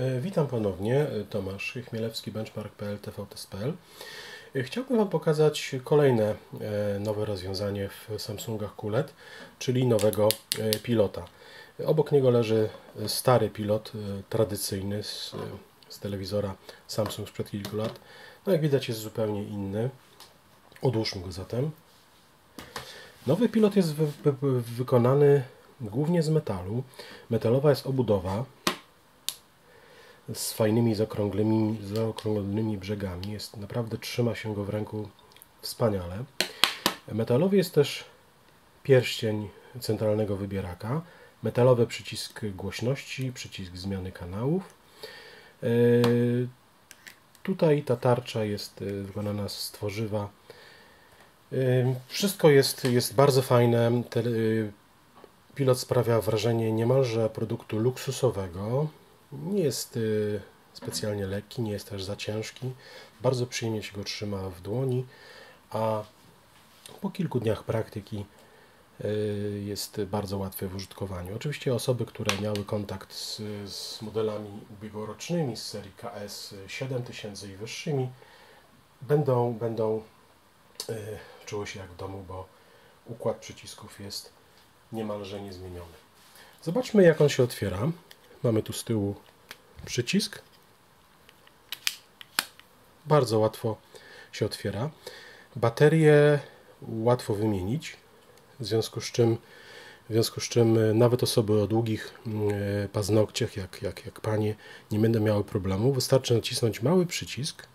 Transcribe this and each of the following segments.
E, witam ponownie, e, Tomasz Chmielewski, benchmark.pl, tvtest.pl. E, chciałbym Wam pokazać kolejne nowe rozwiązanie w Samsungach QLED, czyli nowego pilota. Obok niego leży stary pilot, tradycyjny z, z telewizora Samsung sprzed kilku lat. No jak widać jest zupełnie inny. Odłóżmy go zatem. Nowy pilot jest wy, wy, wykonany głównie z metalu. Metalowa jest obudowa z fajnymi, zaokrąglonymi, zaokrąglonymi brzegami. Jest naprawdę trzyma się go w ręku wspaniale. Metalowy jest też pierścień centralnego wybieraka, metalowy przycisk głośności, przycisk zmiany kanałów. E, tutaj ta tarcza jest e, wykonana z tworzywa. E, wszystko jest, jest bardzo fajne. Pilot sprawia wrażenie niemalże produktu luksusowego. Nie jest y, specjalnie lekki, nie jest też za ciężki. Bardzo przyjemnie się go trzyma w dłoni, a po kilku dniach praktyki y, jest bardzo łatwy w użytkowaniu. Oczywiście osoby, które miały kontakt z, z modelami ubiegłorocznymi z serii KS 7000 i wyższymi, będą, będą y, czuły się jak w domu, bo układ przycisków jest niemalże niezmieniony. Zobaczmy, jak on się otwiera. Mamy tu z tyłu przycisk. Bardzo łatwo się otwiera. Baterię łatwo wymienić, w związku z czym, w związku z czym e, nawet osoby o długich e, paznokciach, jak, jak, jak panie, nie będą miały problemu. Wystarczy nacisnąć mały przycisk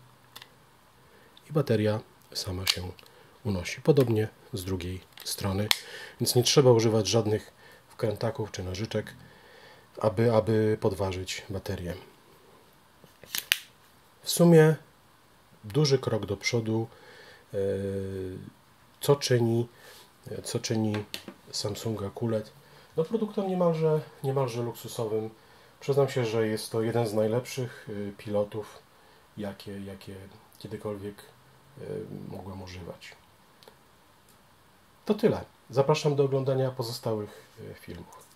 i bateria sama się unosi. Podobnie z drugiej strony, więc nie trzeba używać żadnych wkrętaków czy nożyczek aby, aby podważyć baterię. W sumie duży krok do przodu, e, co czyni, co czyni Samsunga QLED no produktem niemalże, niemalże luksusowym. Przyznam się, że jest to jeden z najlepszych e, pilotów, jakie, jakie kiedykolwiek e, mogłem używać. To tyle. Zapraszam do oglądania pozostałych filmów.